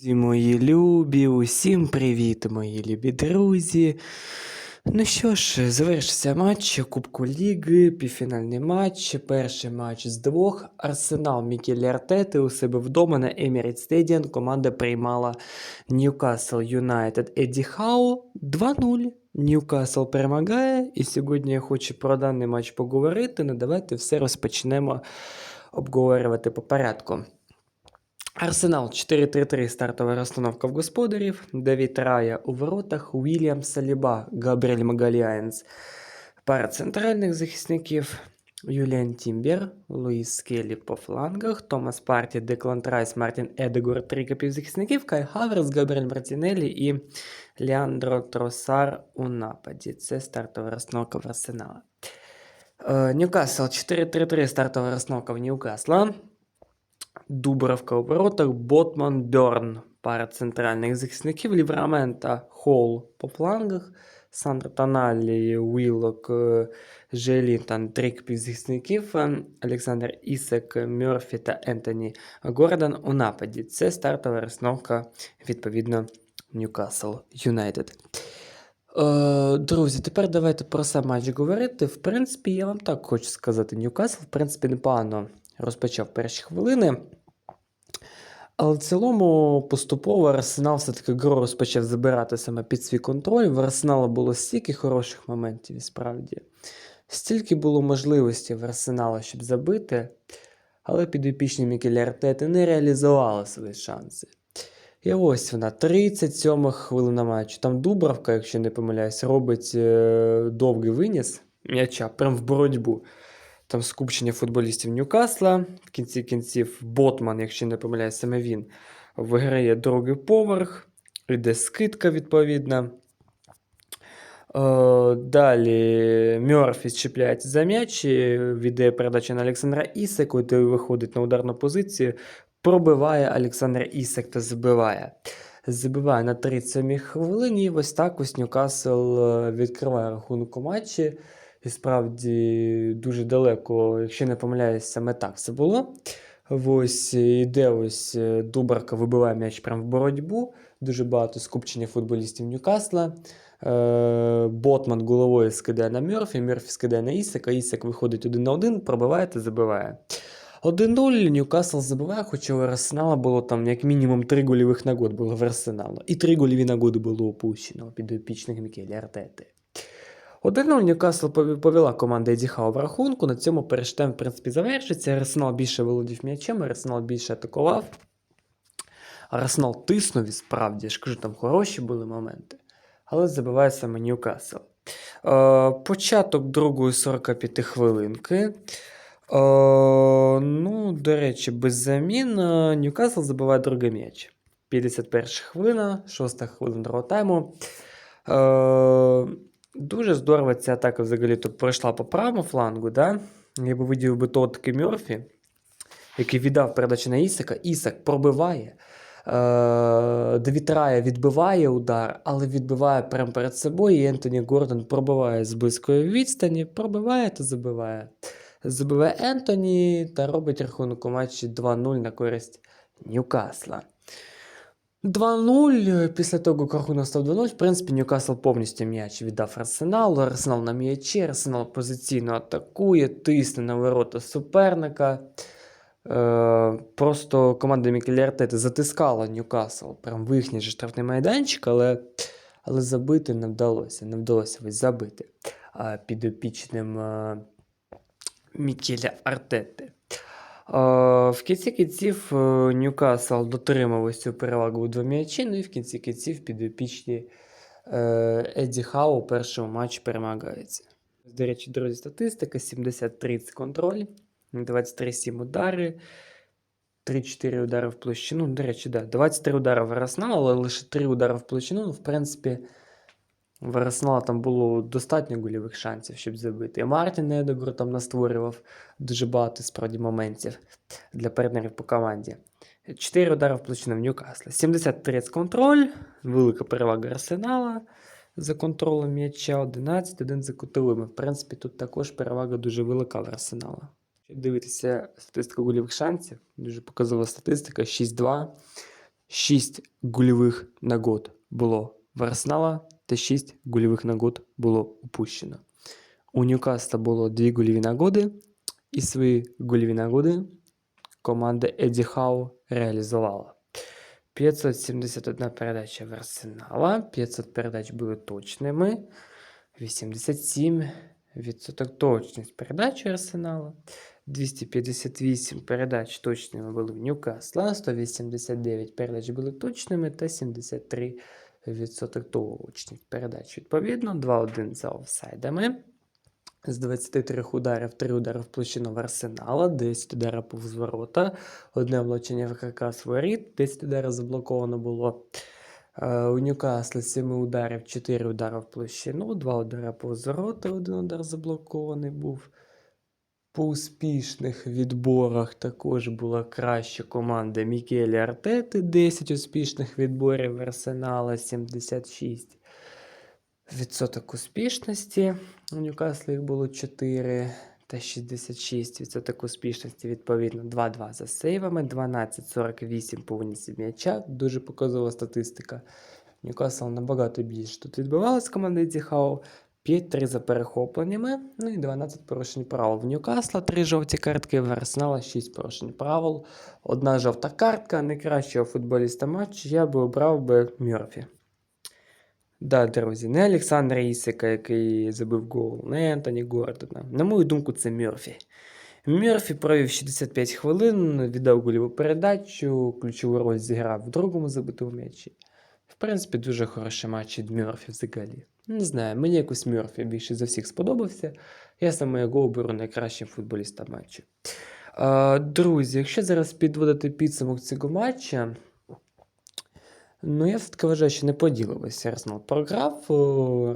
Друзі, мої любі, усім привіт, мої любі друзі. Ну що ж, завершився матч Кубку Ліги, півфінальний матч, перший матч з двох. Арсенал Мікелі Артети у себе вдома на Emirates Stadium команда приймала Ньюкасл Юнайтед Еді Хау 2-0. Ньюкасл перемагає, і сьогодні я хочу про даний матч поговорити. Ну давайте все розпочнемо обговорювати по порядку. Арсенал 4-3-3 стартова розстановка в господарів. Давід Рая у воротах, Уільям Саліба, Габріель Магаліанс. Пара центральних захисників. Юліан Тімбер, Луїс Скелі по флангах, Томас Парті, Деклан Райс, Мартін Едегор, трійка півзахисників, Кай Хаверс, Габріель Мартінелі і Леандро Тросар у нападі. Це стартова розстановка в Арсенала. Е, Ньюкасл 4-3-3 стартова розстановка в Ньюкасла. Дубровка у воротах, Ботман, Бьорн, пара центральних захисників, Ліврамента, Холл по флангах, Сандро Тоналі, Уілок, е, Желінтон, трик півзахисників, е, Олександр Ісек, Мьорфі та Ентоні Гордон у нападі. Це стартова розстановка, відповідно, Ньюкасл Юнайтед. Е, Друзі, тепер давайте про сам матч говорити. В принципі, я вам так хочу сказати, Ньюкасл, в принципі, непогано розпочав перші хвилини. Але в цілому поступово Арсенал все-таки гру розпочав забирати саме під свій контроль. В Арсенала було стільки хороших моментів, і справді. Стільки було можливостей в Арсенала, щоб забити, але підопічні Мікелі Артети не реалізували свої шанси. І ось вона, 37 хвилина матчу. Там Дубравка, якщо не помиляюсь, робить е, довгий виніс м'яча прямо в боротьбу. Там скупчення футболістів Ньюкасла. В кінці кінців Ботман, якщо не помиляюсь, саме він виграє другий поверх, іде скидка відповідна. Е, далі Мьорфі чіпляється за м'яч, віддає передачу на Олександра Ісеку, той виходить на ударну позицію, пробиває Олександр Ісек та забиває. Забиває на 37-й хвилині. Ось так ось Ньюкасл е, відкриває рахунок у матчі. І справді дуже далеко, якщо не помиляюсь, саме так це було. Ось іде ось е, Дубарка вибиває м'яч прямо в боротьбу. Дуже багато скупчення футболістів Ньюкасла. Е, Ботман головою скидає на Мьорфі, Мьорфі скидає на Ісека, Ісек виходить один на один, пробиває та забиває. 1-0 Ньюкасл забиває, хоча у Арсенала було там як мінімум 3 гольових нагоди було в Арсеналу. І 3 гольові нагоди було опущено під епічних Мікелі Артети. 1-0 Ньюкасл повела команда Еді Хау в рахунку. На цьому перший тайм, в принципі, завершиться. Арсенал більше володів м'ячем, Арсенал більше атакував. Арсенал тиснув і справді, я ж кажу, там хороші були моменти. Але забиває саме Ньюкасл. Е, початок другої 45 хвилинки. Е, ну, до речі, без замін е, Ньюкасл забиває другий м'яч. 51 хвилина, 6 хвилина другого тайму. Е, дуже здорово ця атака взагалі тут пройшла по правому флангу. Да? Я би виділив би того таки Мьорфі, який віддав передачу на Ісака. Ісак пробиває. Е, Девід відбиває удар, але відбиває прямо перед собою. І Ентоні Гордон пробиває з близької відстані, пробиває та забиває. Забиває Ентоні та робить рахунок у матчі 2-0 на користь Ньюкасла. 2-0. Після того, як рахунок став 2-0, в принципі, Ньюкасл повністю м'яч віддав Арсеналу. Арсенал на м'ячі, Арсенал позиційно атакує, тисне на ворота суперника. Е, просто команда Мікелі Артети затискала Ньюкасл прям в їхній штрафний майданчик, але, але забити не вдалося. Не вдалося ось забити а, підопічним а, Мікеля Артети. Е, В кінці кінців е, Ньюкасл дотримав цю перевагу у два м'ячі, ну і в кінці кінців підопічні е, Еді Хау у першому матчі перемагається. До речі, друзі, статистика: 70-30 контроль, 23-7 удари, 3-4 удари в площину. До речі, да, 23 удари в Арсенал, але лише 3 удари в площину. Ну, в принципі, в Арсенала там було достатньо гольових шансів, щоб забити. І Мартін Едегор там настворював дуже багато справді моментів для партнерів по команді. 4 удари в в Ньюкасла. 70-30 контроль, велика перевага Арсенала за контролем м'яча, 11-1 за кутовими. В принципі, тут також перевага дуже велика в Арсенала. Щоб дивитися статистику гольових шансів, дуже показова статистика: 6-2, 6 гольових нагод було в Арсенала та 6 гольових нагод було упущено. У Ньюкасла було 2 гольові нагоди, і свої гольові нагоди команда Еді Хау реалізувала. 571 передача в Арсенала, 500 передач були точними, 87% точність передач Арсенала, 258 передач точними були в Ньюкасла, 189 передач були точними та 73% точність передач. Відповідно, 2-1 за офсайдами. З 23 ударів 3 удари в площину в Арсенала, 10 ударів повз ворота, одне влучення в каркас воріт, 10 ударів заблоковано було. Е, У Ньюкасла 7 ударів, 4 удари в площину, 2 удари повз ворота, 1 удар заблокований був. По успішних відборах також була краща команда Мікелі Артети, 10 успішних відборів Арсенала, 76 відсоток успішності. У Ньюкаслі їх було 4 та 66 відсоток успішності, відповідно, 2-2 за сейвами, 12-48 по винісі м'яча. Дуже показова статистика. Ньюкасл набагато більше тут відбивалась команда Діхау. 5-3 за перехопленнями, ну і 12 порушень правил. В Ньюкасла 3 жовті картки, в Арсенала 6 порушень правил. Одна жовта картка, найкращого футболіста матчу я би обрав би Мьорфі. Да, друзі, не Олександр Ісика, який забив гол, не Ентоні Гордона. На мою думку, це Мьорфі. Мьорфі провів 65 хвилин, віддав гольову передачу, ключову роль зіграв в другому забитому м'ячі. В принципі, дуже хороший матч від Мьорфі взагалі. Не знаю, мені якось Мьорфі більше за всіх сподобався. Я саме його оберу найкращим футболістом матчу. Друзі, якщо зараз підводити підсумок цього матча, ну я все-таки вважаю, що не поділилося. Арсенал програв.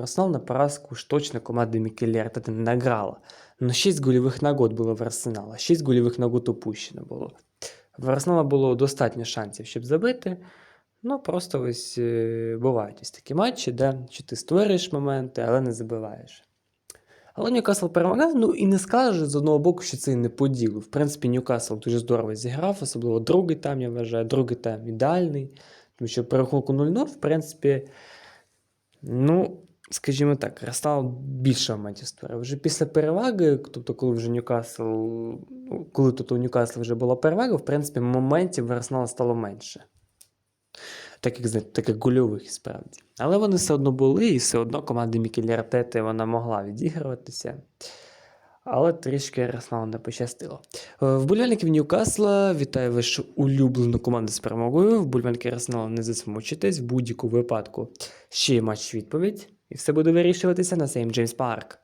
Арсенал на поразку ж точно команда Мікелі не награла. Ну, 6 гольових нагод було в Арсенала, 6 гольових нагод упущено було. В Арсенала було достатньо шансів, щоб забити. Ну, просто ось е, бувають ось такі матчі, де що ти створюєш моменти, але не забиваєш. Але Ньюкасл перемагав, ну і не скаже з одного боку, що це і не по ділу. В принципі, Ньюкасл дуже здорово зіграв, особливо другий тайм, я вважаю, другий тайм ідеальний. Тому що по рахунку 0-0, в принципі, ну, скажімо так, Арсенал більше моментів створив. Вже після переваги, тобто, коли вже Ньюкасл, ну, коли тут у Ньюкасла вже була перевага, в принципі, моментів в стало менше. Так як, знаєте, так як справді. Але вони все одно були, і все одно команда Мікелі Артети вона могла відігруватися. Але трішки Арсеналу не пощастило. Е, Вболівальників Ньюкасла вітаю вашу улюблену команду з перемогою. Вболівальники Арсеналу не засмучитесь в будь-яку випадку. Ще є матч відповідь, і все буде вирішуватися на Сейм Джеймс Парк.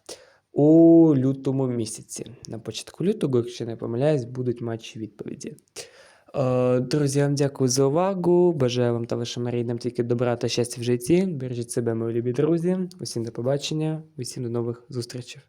У лютому місяці. На початку лютого, якщо не помиляюсь, будуть матчі відповіді. Е, Друзі, вам дякую за увагу. Бажаю вам та вашим рідним тільки добра та щастя в житті. Бережіть себе, мої любі друзі. Усім до побачення, усім до нових зустрічей.